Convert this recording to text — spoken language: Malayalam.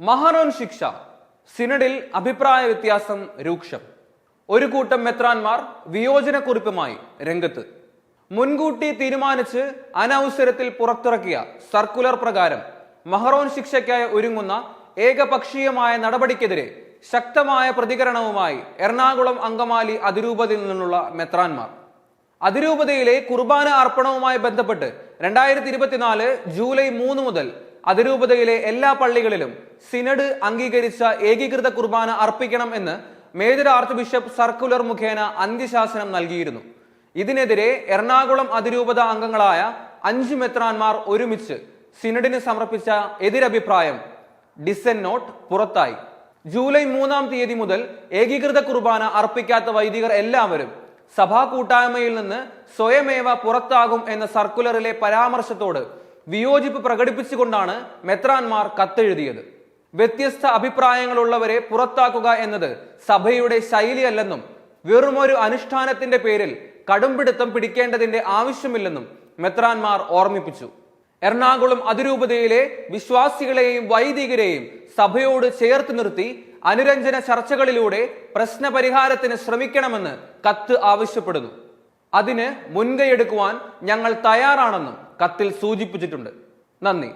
മഹാനോൻ ശിക്ഷ സിനഡിൽ അഭിപ്രായ വ്യത്യാസം രൂക്ഷം. ഒരു കൂട്ടം മെത്രാന്മാർ വിയോജനക്കുറിപ്പുമായി രംഗത്ത്. മുൻകൂട്ടി തീരുമാനിച്ച് അനവസരത്തിൽ പുറത്തിറക്കിയ സർക്കുലർ പ്രകാരം മഹറോൻ ശിക്ഷയ്ക്കായി ഒരുങ്ങുന്ന ഏകപക്ഷീയമായ നടപടിക്കെതിരെ ശക്തമായ പ്രതികരണവുമായി എറണാകുളം അങ്കമാലി അതിരൂപതയിൽ നിന്നുള്ള മെത്രാന്മാർ. അതിരൂപതയിലെ കുർബാന അർപ്പണവുമായി ബന്ധപ്പെട്ട് രണ്ടായിരത്തി ഇരുപത്തിനാല് ജൂലൈ മൂന്ന് മുതൽ അതിരൂപതയിലെ എല്ലാ പള്ളികളിലും സിനഡ് അംഗീകരിച്ച ഏകീകൃത കുർബാന അർപ്പിക്കണം എന്ന് മേജർ ആർച്ച് ബിഷപ്പ് സർക്കുലർ മുഖേന അന്ത്യശാസനം നൽകിയിരുന്നു. ഇതിനെതിരെ എറണാകുളം അതിരൂപത അംഗങ്ങളായ അഞ്ച് മെത്രാന്മാർ ഒരുമിച്ച് സിനഡിന് സമർപ്പിച്ച എതിരഭിപ്രായം ഡിസൻ നോട്ട് പുറത്തായി. ജൂലൈ മൂന്നാം തീയതി മുതൽ ഏകീകൃത കുർബാന അർപ്പിക്കാത്ത വൈദികർ എല്ലാവരും സഭാ കൂട്ടായ്മയിൽ നിന്ന് സ്വയമേവ പുറത്താകും എന്ന സർക്കുലറിലെ പരാമർശത്തോട് വിയോജിപ്പ് പ്രകടിപ്പിച്ചുകൊണ്ടാണ് മെത്രാൻമാർ കത്തെഴുതിയത്. വ്യത്യസ്ത അഭിപ്രായങ്ങളുള്ളവരെ പുറത്താക്കുക എന്നത് സഭയുടെ ശൈലിയല്ലെന്നും വെറുമൊരു അനുഷ്ഠാനത്തിന്റെ പേരിൽ കടുംപിടുത്തം പിടിക്കേണ്ടതിന്റെ ആവശ്യമില്ലെന്നും മെത്രാൻമാർ ഓർമ്മിപ്പിച്ചു. എറണാകുളം അതിരൂപതയിലെ വിശ്വാസികളെയും വൈദികരെയും സഭയോട് ചേർത്ത് നിർത്തി അനുരഞ്ജന ചർച്ചകളിലൂടെ പ്രശ്നപരിഹാരത്തിന് ശ്രമിക്കണമെന്ന് കത്ത് ആവശ്യപ്പെടുന്നു. അതിന് മുൻകൈയെടുക്കുവാൻ ഞങ്ങൾ തയ്യാറാണെന്നും കത്തിൽ സൂചിപ്പിച്ചിട്ടുണ്ട്. നന്ദി.